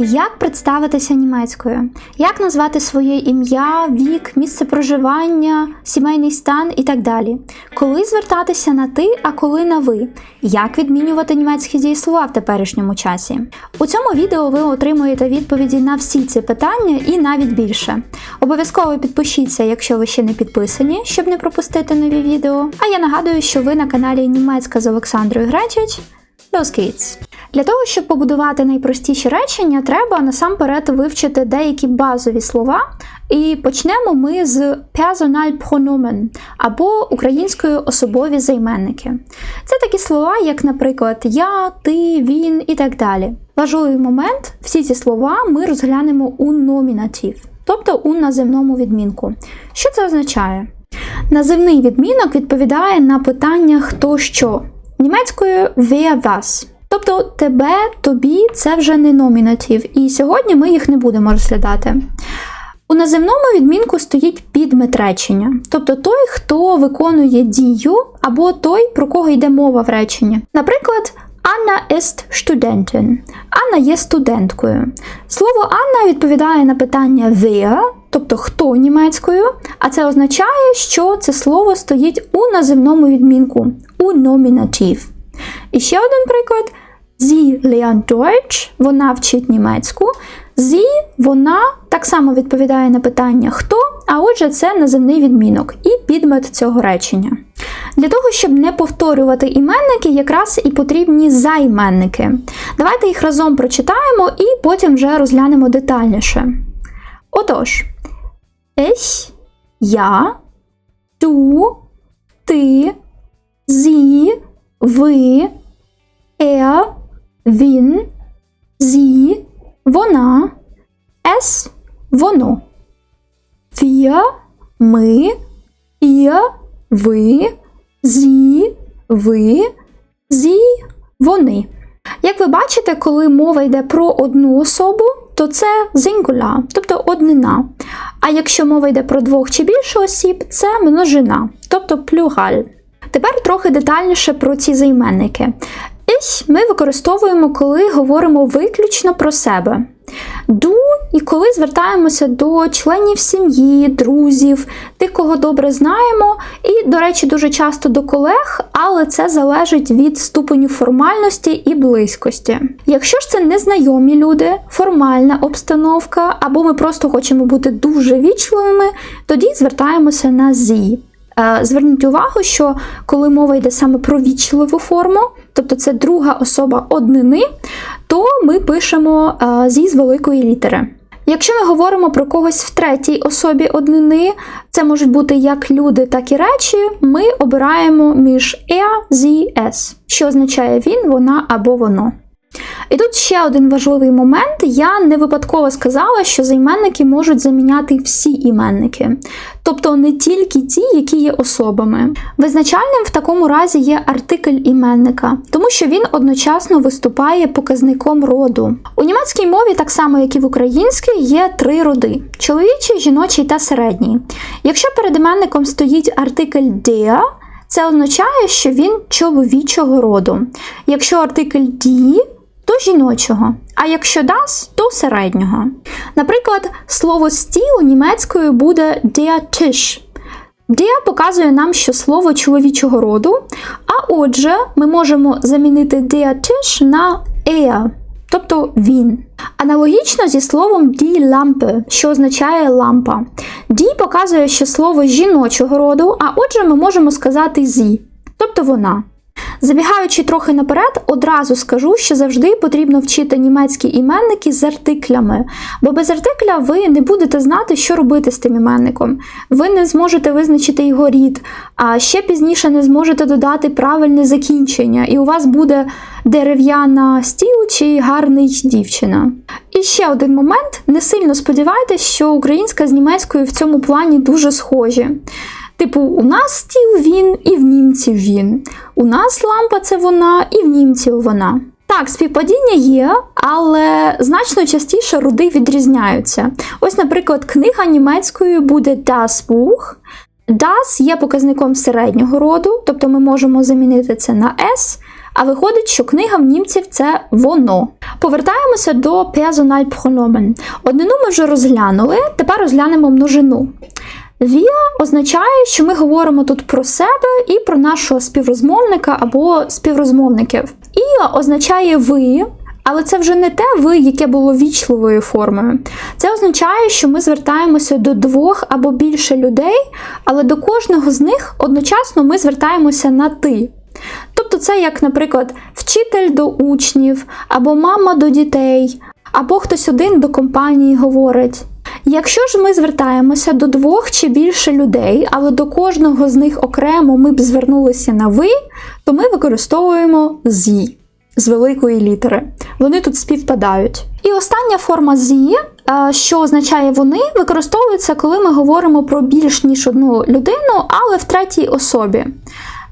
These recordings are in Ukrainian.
Як представитися німецькою? Як назвати своє ім'я, вік, місце проживання, сімейний стан і так далі? Коли звертатися на ти, а коли на ви? Як відмінювати німецькі дієслова в теперішньому часі? У цьому відео ви отримуєте відповіді на всі ці питання і навіть більше. Обов'язково підпишіться, якщо ви ще не підписані, щоб не пропустити нові відео. А я нагадую, що ви на каналі Німецька з Олександрою Гречич. Los geht's! Для того, щоб побудувати найпростіші речення, треба насамперед вивчити деякі базові слова. І почнемо ми з Personalpronomen або українською особові займенники. Це такі слова, як, наприклад, я, ти, він і так далі. Важливий момент, всі ці слова ми розглянемо у номінатив, тобто у наземному відмінку. Що це означає? Називний відмінок відповідає на питання хто що. Німецькою wer was. Тобто тебе, тобі це вже не номінатив, і сьогодні ми їх не будемо розглядати. У наземному відмінку стоїть підмет речення, тобто той, хто виконує дію, або той, про кого йде мова в реченні. Наприклад, Анна ist Studentin. Анна є студенткою. Слово Анна відповідає на питання wer, тобто хто німецькою, а це означає, що це слово стоїть у наземному відмінку, у номінатив. І ще один приклад. Sie lernt Deutsch, вона вчить німецьку. Sie, вона так само відповідає на питання хто, а отже, це наземний відмінок і підмет цього речення. Для того, щоб не повторювати іменники, якраз і потрібні займенники. Давайте їх разом прочитаємо і потім вже розглянемо детальніше. Отож, ich, я, du, ти, sie, ви, er, він, sie, вона, es, воно. Wir, ми, ihr, ви, sie, ви, sie, вони. Як ви бачите, коли мова йде про одну особу, то це singular, тобто однина. А якщо мова йде про двох чи більше осіб, це множина, тобто плюраль. Тепер трохи детальніше про ці займенники. Ich ми використовуємо, коли говоримо виключно про себе. Du і коли звертаємося до членів сім'ї, друзів, тих, кого добре знаємо, і, до речі, дуже часто до колег, але це залежить від ступеню формальності і близькості. Якщо ж це незнайомі люди, формальна обстановка, або ми просто хочемо бути дуже вічливими, тоді звертаємося на зі. Е, Зверніть увагу, що коли мова йде саме про вічливу форму, тобто це друга особа однини, то ми пишемо е, зі з великої літери. Якщо ми говоримо про когось в третій особі однини, це можуть бути як люди, так і речі, ми обираємо між er, sie, es, що означає він, вона або воно. І тут ще один важливий момент. Я не випадково сказала, що займенники можуть заміняти всі іменники, тобто не тільки ті, які є особами. Визначальним в такому разі є артикль іменника, тому що він одночасно виступає показником роду. У німецькій мові, так само як і в українській, є три роди: чоловічий, жіночий та середній. Якщо перед іменником стоїть артикль der, це означає, що він чоловічого роду. Якщо артикль die, то жіночого, а якщо das, то середнього. Наприклад, слово стіл німецькою буде der Tisch. Der показує нам, що слово чоловічого роду, а отже, ми можемо замінити der Tisch на er, тобто він. Аналогічно зі словом die Lampe, що означає лампа. Die показує, що слово жіночого роду, а отже, ми можемо сказати зі, тобто вона. Забігаючи трохи наперед, одразу скажу, що завжди потрібно вчити німецькі іменники з артиклями, бо без артикля ви не будете знати, що робити з тим іменником. Ви не зможете визначити його рід, а ще пізніше не зможете додати правильне закінчення, і у вас буде дерев'яна стіл чи гарний дівчина. І ще один момент: не сильно сподівайтесь, що українська з німецькою в цьому плані дуже схожі. Типу, у нас стіл він і в німців він. У нас лампа це вона, і в німців вона. Так, співпадіння є, але значно частіше роди відрізняються. Ось, наприклад, книга німецькою буде Das Buch. Das є показником середнього роду, тобто ми можемо замінити це на S, А виходить, що книга в німців це воно. Повертаємося до Personalpronomen. Однину ми вже розглянули, тепер розглянемо множину. Wir означає, що ми говоримо тут про себе і про нашого співрозмовника або співрозмовників. І означає ви, але це вже не те ви, яке було вічливою формою. Це означає, що ми звертаємося до двох або більше людей, але до кожного з них одночасно ми звертаємося на ти. Тобто, це як, наприклад, вчитель до учнів, або мама до дітей, або хтось один до компанії говорить. Якщо ж ми звертаємося до двох чи більше людей, але до кожного з них окремо ми б звернулися на ви, то ми використовуємо зі з великої літери. Вони тут співпадають. І остання форма зі, що означає вони, використовується, коли ми говоримо про більш ніж одну людину, але в третій особі.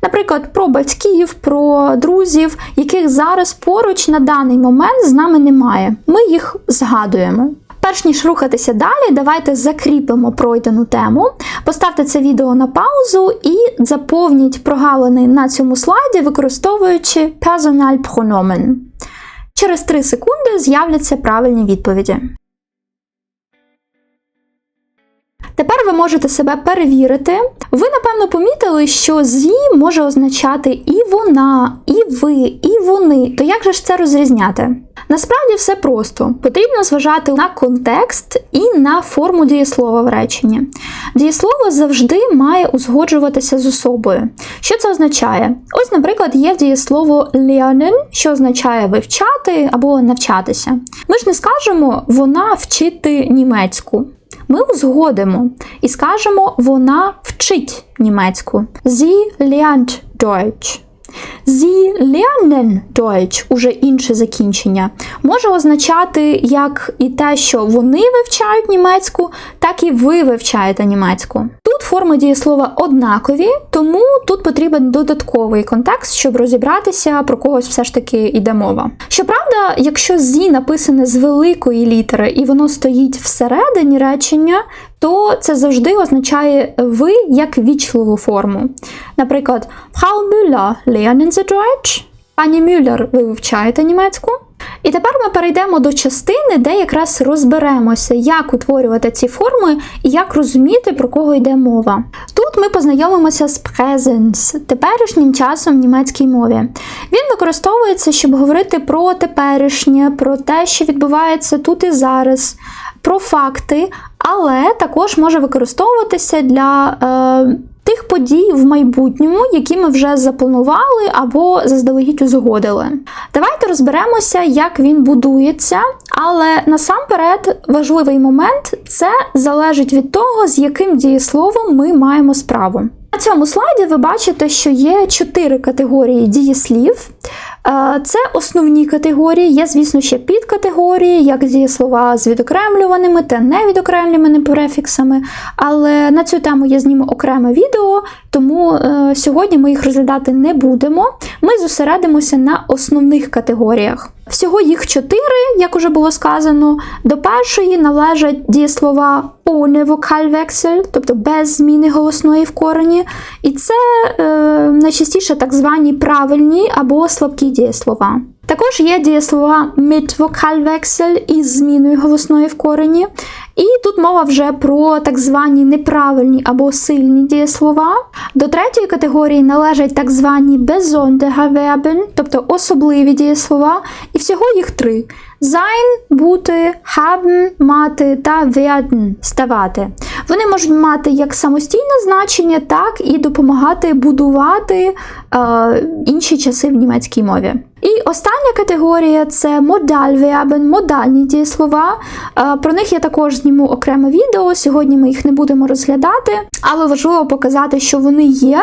Наприклад, про батьків, про друзів, яких зараз поруч на даний момент з нами немає. Ми їх згадуємо. Перш ніж рухатися далі, давайте закріпимо пройдену тему, поставте це відео на паузу і заповніть прогалини на цьому слайді, використовуючи Personalpronomen. Через 3 секунди з'являться правильні відповіді. Тепер ви можете себе перевірити. Ви, напевно, помітили, що зі може означати і вона, і ви, і вони. То як же ж це розрізняти? Насправді все просто. Потрібно зважати на контекст і на форму дієслова в реченні. Дієслово завжди має узгоджуватися з особою. Що це означає? Ось, наприклад, є дієслово lernen, що означає вивчати або навчатися. Ми ж не скажемо вона вчити німецьку. Ми узгодимо і скажемо вона вчить німецьку. Sie lernt Deutsch. Sie lernen Deutsch, уже інше закінчення, може означати як і те, що вони вивчають німецьку, так і ви вивчаєте німецьку. Тут форми дієслова однакові, тому тут потрібен додатковий контекст, щоб розібратися, про когось все ж таки йде мова. Щоправда, якщо зі написане з великої літери і воно стоїть всередині речення, то це завжди означає ви як вічливу форму. Наприклад, Frau Müller, lernen Sie Deutsch? Пані Мюллер, ви вивчаєте німецьку? І тепер ми перейдемо до частини, де якраз розберемося, як утворювати ці форми і як розуміти, про кого йде мова. Тут ми познайомимося з presence, теперішнім часом в німецькій мові. Він використовується, щоб говорити про теперішнє, про те, що відбувається тут і зараз, про факти, але також може використовуватися для. Е, Тих подій в майбутньому, які ми вже запланували або заздалегідь узгодили. Давайте розберемося, як він будується, але насамперед важливий момент це залежить від того, з яким дієсловом ми маємо справу. На цьому слайді ви бачите, що є чотири категорії дієслів. Це основні категорії, є, звісно, ще підкатегорії, як дієслова з відокремлюваними та невідокремлюваними префіксами. Але на цю тему я зніму окреме відео, тому е, сьогодні ми їх розглядати не будемо. Ми зосередимося на основних категоріях. Всього їх чотири, як уже було сказано. До першої належать дієслова ohne Vokalwechsel, тобто без зміни голосної в корені. І це е, найчастіше так звані правильні або слабкі дієслова. Також є дієслова митвокальвексель із зміною голосної в корені. І тут мова вже про так звані неправильні або сильні дієслова. До третьої категорії належать так звані Verben, тобто особливі дієслова, і всього їх три: sein, бути, haben, мати та werden ставати. Вони можуть мати як самостійне значення, так і допомагати будувати е, інші часи в німецькій мові. І остання категорія це модальвербен, модальні дієслова. Е, Про них я також зніму окреме відео. Сьогодні ми їх не будемо розглядати, але важливо показати, що вони є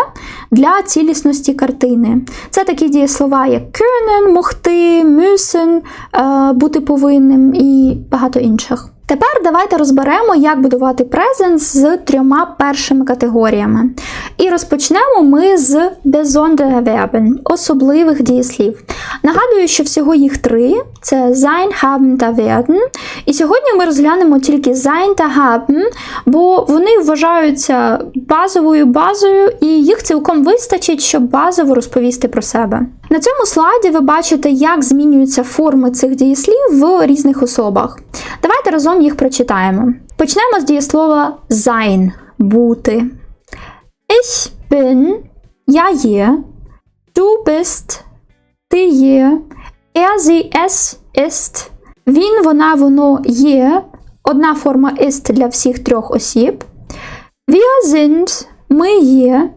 для цілісності картини. Це такі дієслова, як können, могти, müssen, е, бути повинним і багато інших. Тепер давайте розберемо, як будувати презенс з трьома першими категоріями. І розпочнемо ми з besondere Verben, особливих дієслів. Нагадую, що всього їх три: це sein, haben та werden. І сьогодні ми розглянемо тільки sein та haben, бо вони вважаються базовою базою, і їх цілком вистачить, щоб базово розповісти про себе. На цьому слайді ви бачите, як змінюються форми цих дієслів в різних особах. Давайте разом їх прочитаємо. Почнемо з дієслова sein бути. Ich bin я є. Du bist ти є. Er, sie, es ist. Він, вона, воно є. Одна форма ist для всіх трьох осіб. Wir sind ми є.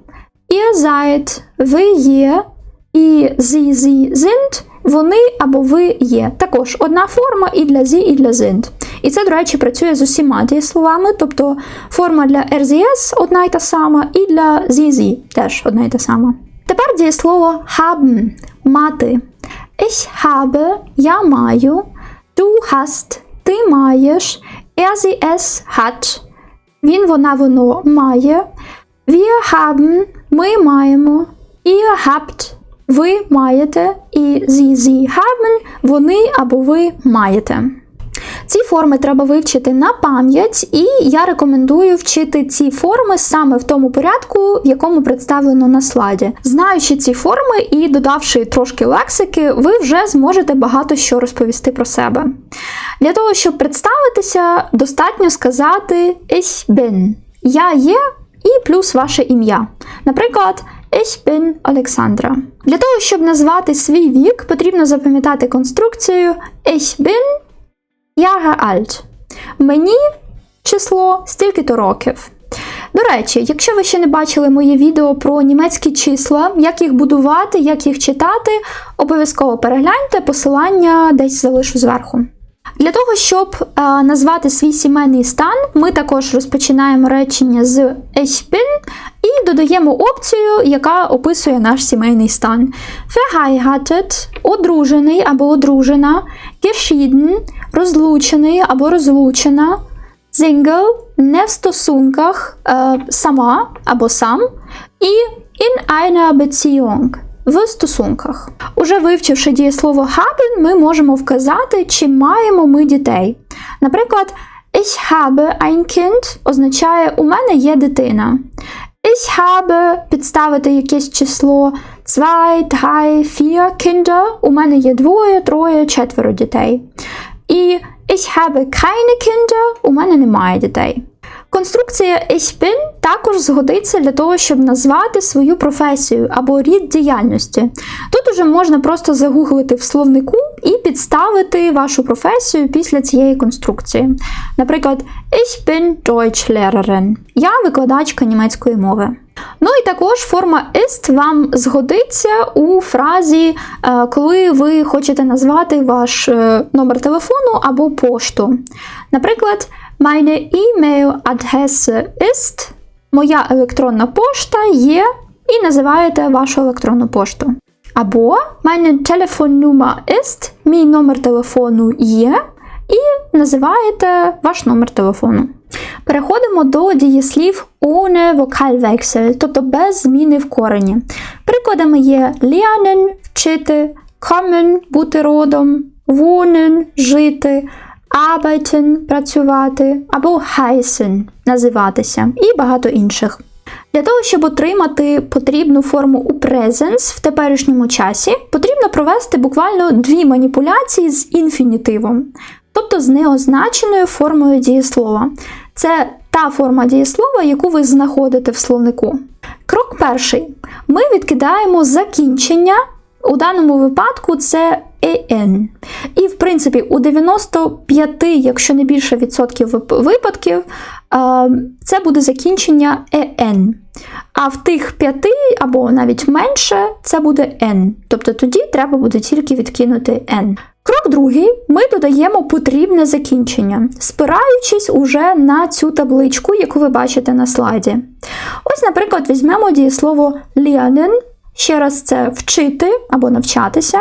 Ihr seid ви є. І sie, sie sind вони або ви є. Також одна форма і для sie, і для sind. І це, до речі, працює з усіма дієсловами, тобто форма для RZS одна й та сама, і для sie теж одна й та сама. Тепер дієслово haben мати. Ich habe я маю. Du hast ти маєш. Er, sie, es hat. Він, вона, воно має. Wir haben ми маємо. Ihr habt ви маєте. І sie, sie haben вони або ви маєте. Ці форми треба вивчити на пам'ять, і я рекомендую вчити ці форми саме в тому порядку, в якому представлено на слайді. Знаючи ці форми і додавши трошки лексики, ви вже зможете багато що розповісти про себе. Для того, щоб представитися, достатньо сказати ich bin. Я є і плюс ваше ім'я. Наприклад, Ich bin Олександра. Для того, щоб назвати свій вік, потрібно запам'ятати конструкцію Ich bin Jahre alt. Мені число стільки-то років. До речі, якщо ви ще не бачили моє відео про німецькі числа, як їх будувати, як їх читати, обов'язково перегляньте посилання десь залишу зверху. Для того, щоб е, назвати свій сімейний стан, ми також розпочинаємо речення з Ich bin і додаємо опцію, яка описує наш сімейний стан. Verheiratet – одружений або одружена, geschieden – розлучений або розлучена, Single – не в стосунках, е, сама або сам, і in einer Beziehung – в стосунках. Уже вивчивши дієслово haben, ми можемо вказати, чи маємо ми дітей. Наприклад, Ich habe ein Kind означає у мене є дитина. Ich habe підставити якесь число zwei, drei, vier Kinder. У мене є двоє, троє, четверо дітей. І ich habe keine Kinder, у мене немає дітей. Конструкція Ich також згодиться для того, щоб назвати свою професію або рід діяльності. Тут уже можна просто загуглити в словнику і підставити вашу професію після цієї конструкції. Наприклад, Ich bin Deutschlehrerin. Я викладачка німецької мови. Ну і також форма ist вам згодиться у фразі, е, коли ви хочете назвати ваш е, номер телефону або пошту. Наприклад, meine E-Mail-Adresse ist, моя електронна пошта є, і називаєте вашу електронну пошту. Або meine Telefonnummer ist, мій номер телефону є, і називаєте ваш номер телефону. Переходимо до дієслів ohne Vokalwechsel, тобто без зміни в корені. Прикладами є lernen – вчити, kommen – бути родом, wohnen – жити, arbeiten – працювати, або heißen – називатися, і багато інших. Для того, щоб отримати потрібну форму у presence в теперішньому часі, потрібно провести буквально дві маніпуляції з інфінітивом, тобто з неозначеною формою дієслова. Це та форма дієслова, яку ви знаходите в словнику. Крок перший. Ми відкидаємо закінчення. У даному випадку це en. І, в принципі, у 95, якщо не більше відсотків випадків, це буде закінчення en. А в тих 5 або навіть менше це буде n. Тобто тоді треба буде тільки відкинути n. Крок другий, ми додаємо потрібне закінчення, спираючись уже на цю табличку, яку ви бачите на слайді. Ось, наприклад, візьмемо дієслово lernen, ще раз це вчити або навчатися.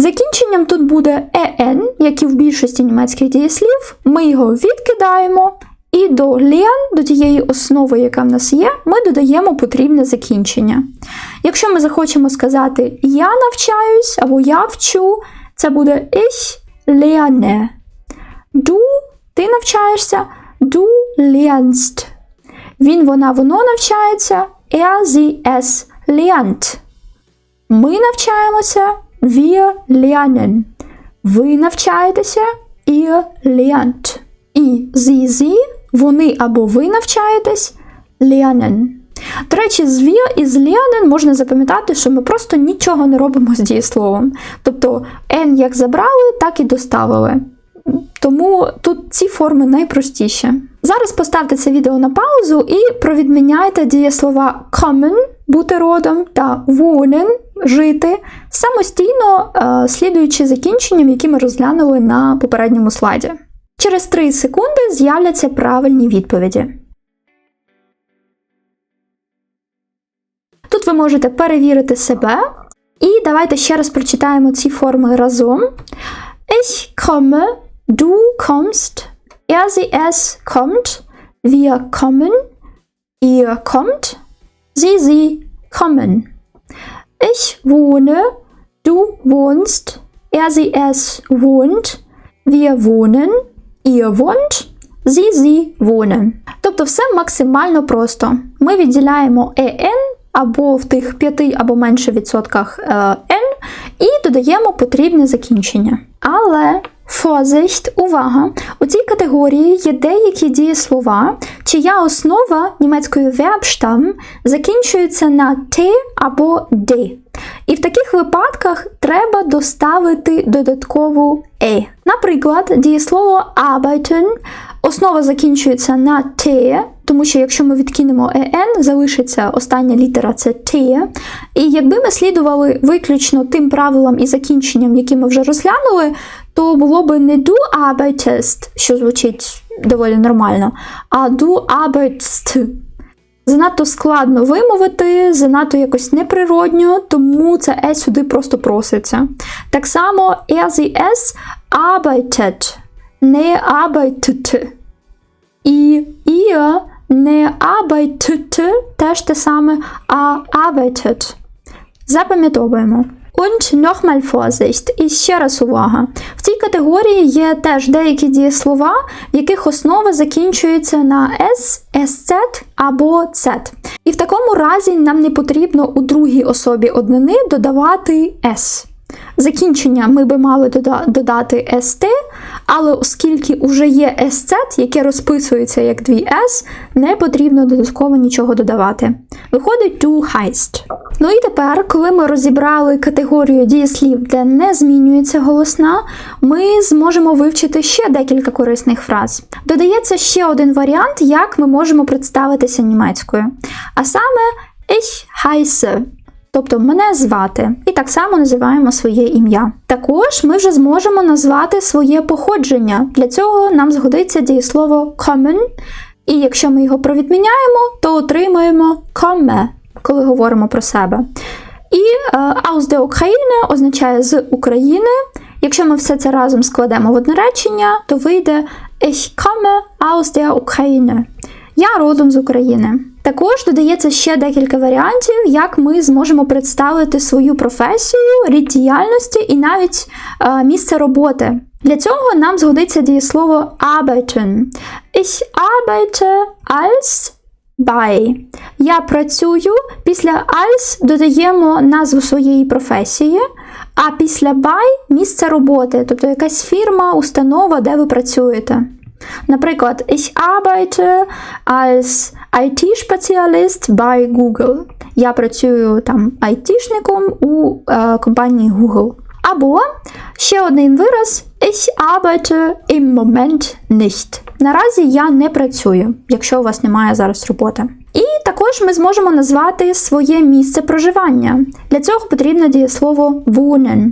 Закінченням тут буде en, як і в більшості німецьких дієслів, ми його відкидаємо. І до len, до тієї основи, яка в нас є, ми додаємо потрібне закінчення. Якщо ми захочемо сказати я навчаюсь або я вчу, це буде ich lerne. Du навчаєшся. Du lernst. Він, вона, воно навчається. Er, sie, es lernt. Ми навчаємося. Wir lernen. Ви навчаєтеся. Ihr lernt. І sie, sie, вони або ви навчаєтесь. Lernen. До речі, з wir і з lernen можна запам'ятати, що ми просто нічого не робимо з дієсловом. Тобто n як забрали, так і доставили. Тому тут ці форми найпростіші. Зараз поставте це відео на паузу і провідміняйте дієслова kommen бути родом та wohnen жити самостійно, е, слідуючи закінченням, які ми розглянули на попередньому слайді. Через 3 секунди з'являться правильні відповіді. Тут ви можете перевірити себе. І давайте ще раз прочитаємо ці форми разом. Ich komme, du kommst, er, sie, es kommt, wir kommen, ihr kommt, sie, sie kommen. Ich wohne, du wohnst, er, sie, es wohnt, wir wohnen, ihr wohnt, sie, sie wohnen. Тобто все максимально просто. Ми відділяємо en або в тих 5 або менше відсотках е, n і додаємо потрібне закінчення. Але Vorsicht, увага! У цій категорії є деякі дієслова, чия основа німецькою Verbstamm закінчується на t або d. І в таких випадках треба доставити додаткову e. Наприклад, дієслово arbeiten основа закінчується на t, тому що якщо ми відкинемо en, залишиться остання літера це t. І якби ми слідували виключно тим правилам і закінченням, які ми вже розглянули, то було би не du arbeitest, що звучить доволі нормально, а du arbeitst. Занадто складно вимовити, занадто якось неприродньо, тому це е сюди просто проситься. Так само er, sie, es arbeitet, не arbeitet. І ihr не arbeitet, теж те саме, а arbeitet. Запам'ятовуємо. Und nochmal Vorsicht. І ще раз увага. В цій категорії є теж деякі дієслова, в яких основа закінчується на S, SZ або Z. І в такому разі нам не потрібно у другій особі однини додавати S. Закінчення ми би мали додати ST, але оскільки вже є SZ, яке розписується як дві S, не потрібно додатково нічого додавати. Виходить du heißt. Ну і тепер, коли ми розібрали категорію дієслів, де не змінюється голосна, ми зможемо вивчити ще декілька корисних фраз. Додається ще один варіант, як ми можемо представитися німецькою. А саме ich heiße. Тобто мене звати, і так само називаємо своє ім'я. Також ми вже зможемо назвати своє походження. Для цього нам згодиться дієслово kommen, і якщо ми його провідміняємо, то отримаємо komme, коли говоримо про себе. І е, aus der Ukraine означає з України. Якщо ми все це разом складемо в одне речення, то вийде Ich komme aus der Ukraine. Я родом з України. Також додається ще декілька варіантів, як ми зможемо представити свою професію, рід діяльності і навіть е, місце роботи. Для цього нам згодиться дієслово arbeiten. Ich arbeite als bei. Я працюю. Після als додаємо назву своєї професії, а після by місце роботи, тобто якась фірма, установа, де ви працюєте. Наприклад, ich arbeite als IT-Spezialist bei Google. Я працюю там айтішником у е, компанії Google. Або ще один вираз Ich arbeite im Moment nicht. Наразі я не працюю, якщо у вас немає зараз роботи. І також ми зможемо назвати своє місце проживання. Для цього потрібно дієслово wohnen.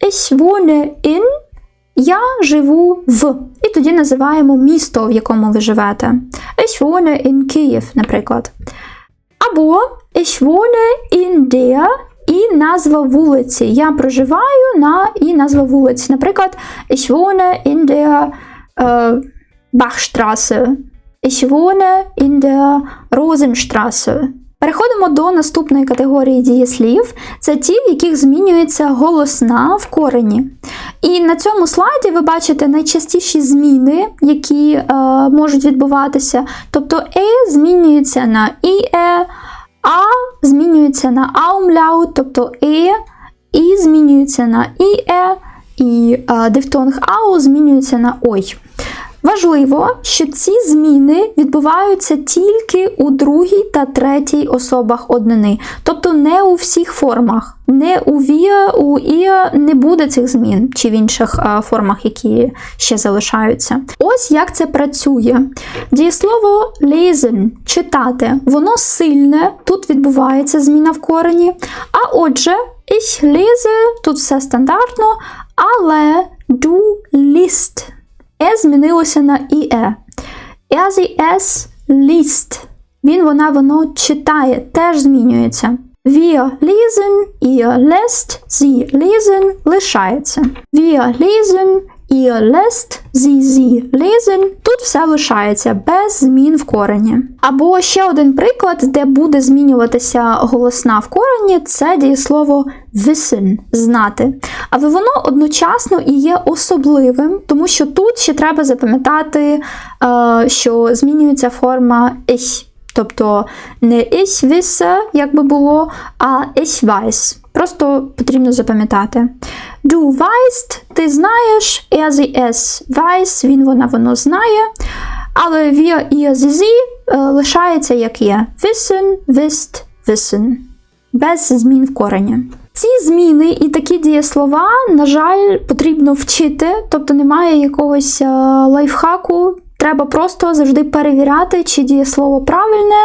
Ich wohne in я живу в. І тоді називаємо місто, в якому ви живете. Ich wohne in Kyiv, наприклад. Або ich wohne in der і назва вулиці. Я проживаю на і назва вулиці. Наприклад, ich wohne in der äh, Bachstraße. Ich wohne in der Rosenstraße. Переходимо до наступної категорії дієслів. Це ті, в яких змінюється голосна в корені. І на цьому слайді ви бачите найчастіші зміни, які е, можуть відбуватися. Тобто е змінюється на іе, а змінюється на аумляут, тобто е, і змінюється на іе, і е, дифтонг ау змінюється на ой. Важливо, що ці зміни відбуваються тільки у другій та третій особах однини, тобто не у всіх формах. Не у вія, у іа не буде цих змін чи в інших а, формах, які ще залишаються. Ось як це працює. Дієслово lesen – читати, воно сильне, тут відбувається зміна в корені. А отже, ich lese, тут все стандартно, але du liest. Е змінилося на іе. І es liest. Він, вона, воно читає, теж змінюється. Wir lesen, ihr lest, sie lesen лишається. Wir lesen, ihr lest, sie, sie lesen. Тут все лишається без змін в корені. Або ще один приклад, де буде змінюватися голосна в корені, це дієслово wissen – знати. Але воно одночасно і є особливим, тому що тут ще треба запам'ятати, е, що змінюється форма ich. Тобто не ich wisse, як би було, а ich weiß. Просто потрібно запам'ятати. Du weißt, ти знаєш, er, sie, es weiß, він, вона, воно знає. Але wir, ihr, sie, sie лишається як є. Wissen, wisst, wissen. Без змін в корені. Ці зміни і такі дієслова, на жаль, потрібно вчити, тобто немає якогось е, лайфхаку. Треба просто завжди перевіряти, чи дієслово правильне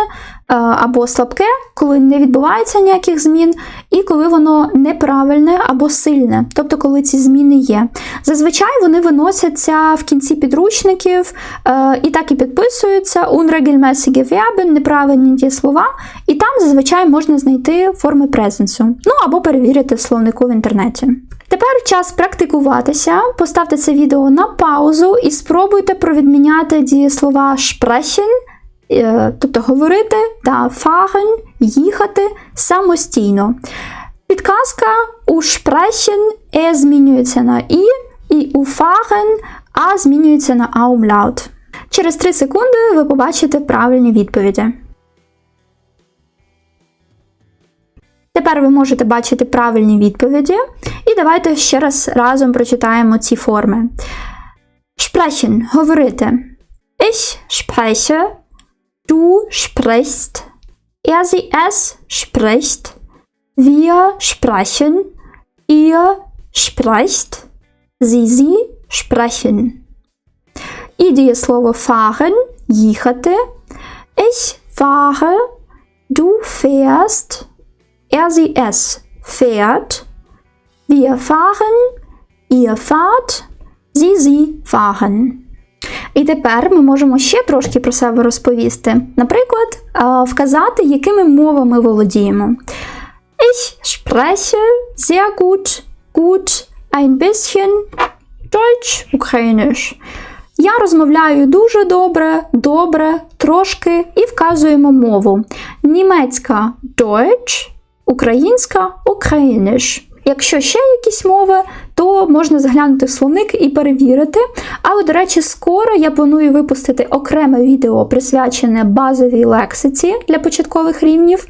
або слабке, коли не відбувається ніяких змін, і коли воно неправильне або сильне, тобто коли ці зміни є. Зазвичай вони виносяться в кінці підручників е, і так і підписуються unregelmäßige Verben, неправильні дієслова, і там зазвичай можна знайти форми презенсу, ну або перевірити словнику в інтернеті. Тепер час практикуватися. Поставте це відео на паузу і спробуйте провідміняти дієслова sprechen, е, тобто говорити, та fahren, їхати самостійно. Підказка у sprechen е змінюється на і, і у fahren а змінюється на аумлаут. Через 3 секунди ви побачите правильні відповіді. Тепер ви можете бачити правильні відповіді. І давайте ще раз разом прочитаємо ці форми. Sprechen – говорити. Ich spreche, du sprichst, er, sie, es spricht, wir sprechen, ihr sprecht, sie, sie sprechen. І дієслово fahren – їхати. Ich fahre, du fährst, er, sie, es fährt, wir fahren, ihr fahrt, sie, sie fahren. І тепер ми можемо ще трошки про себе розповісти. Наприклад, вказати, якими мовами володіємо. Ich spreche sehr gut, gut, ein bisschen Deutsch, Ukrainisch. Я розмовляю дуже добре, добре, трошки і вказуємо мову. Німецька Deutsch, українська Ukrainisch. Якщо ще якісь мови, то можна заглянути в словник і перевірити. Але, до речі, скоро я планую випустити окреме відео, присвячене базовій лексиці для початкових рівнів.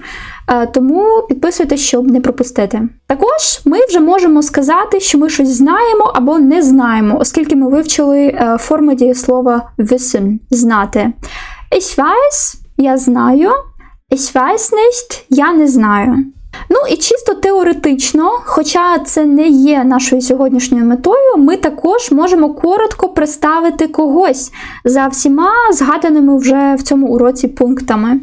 Е, Тому підписуйтесь, щоб не пропустити. Також ми вже можемо сказати, що ми щось знаємо або не знаємо, оскільки ми вивчили е, форми дієслова wissen – знати. Ich weiß – я знаю, ich weiß nicht – я не знаю. Ну і чисто теоретично, хоча це не є нашою сьогоднішньою метою, ми також можемо коротко представити когось за всіма згаданими вже в цьому уроці пунктами.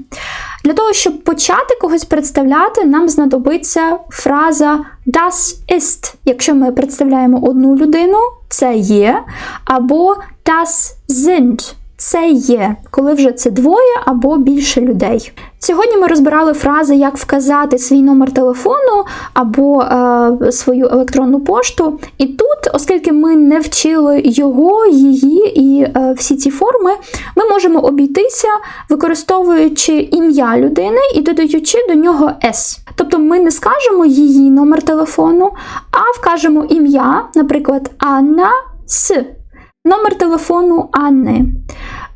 Для того, щоб почати когось представляти, нам знадобиться фраза das ist, якщо ми представляємо одну людину, це є, або das sind, це є, коли вже це двоє або більше людей. Сьогодні ми розбирали фрази, як вказати свій номер телефону або е, свою електронну пошту. І тут, оскільки ми не вчили його, її і е, всі ці форми, ми можемо обійтися, використовуючи ім'я людини і додаючи до нього S. Тобто ми не скажемо її номер телефону, а вкажемо ім'я, наприклад, Анна С. Номер телефону Анни.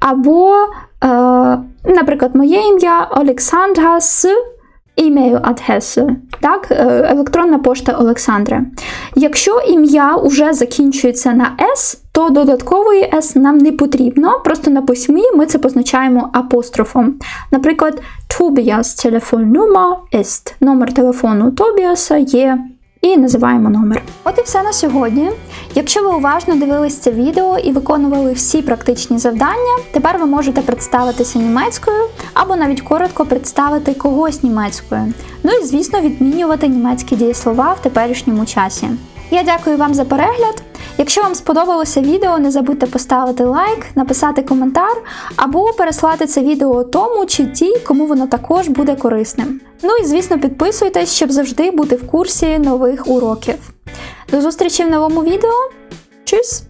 Або, е, наприклад, моє ім'я Олександра з email адреси, так, е, електронна пошта Олександра. Якщо ім'я вже закінчується на S, то додаткової S нам не потрібно, просто на письмі ми це позначаємо апострофом. Наприклад, Tobias телефоннумmer ist. Номер телефону Тобіаса є і називаємо номер. От і все на сьогодні. Якщо ви уважно дивились це відео і виконували всі практичні завдання, тепер ви можете представитися німецькою або навіть коротко представити когось німецькою. Ну і звісно, відмінювати німецькі дієслова в теперішньому часі. Я дякую вам за перегляд. Якщо вам сподобалося відео, не забудьте поставити лайк, написати коментар або переслати це відео тому чи тій, кому воно також буде корисним. Ну і звісно, підписуйтесь, щоб завжди бути в курсі нових уроків. До зустрічі в новому відео. Чус!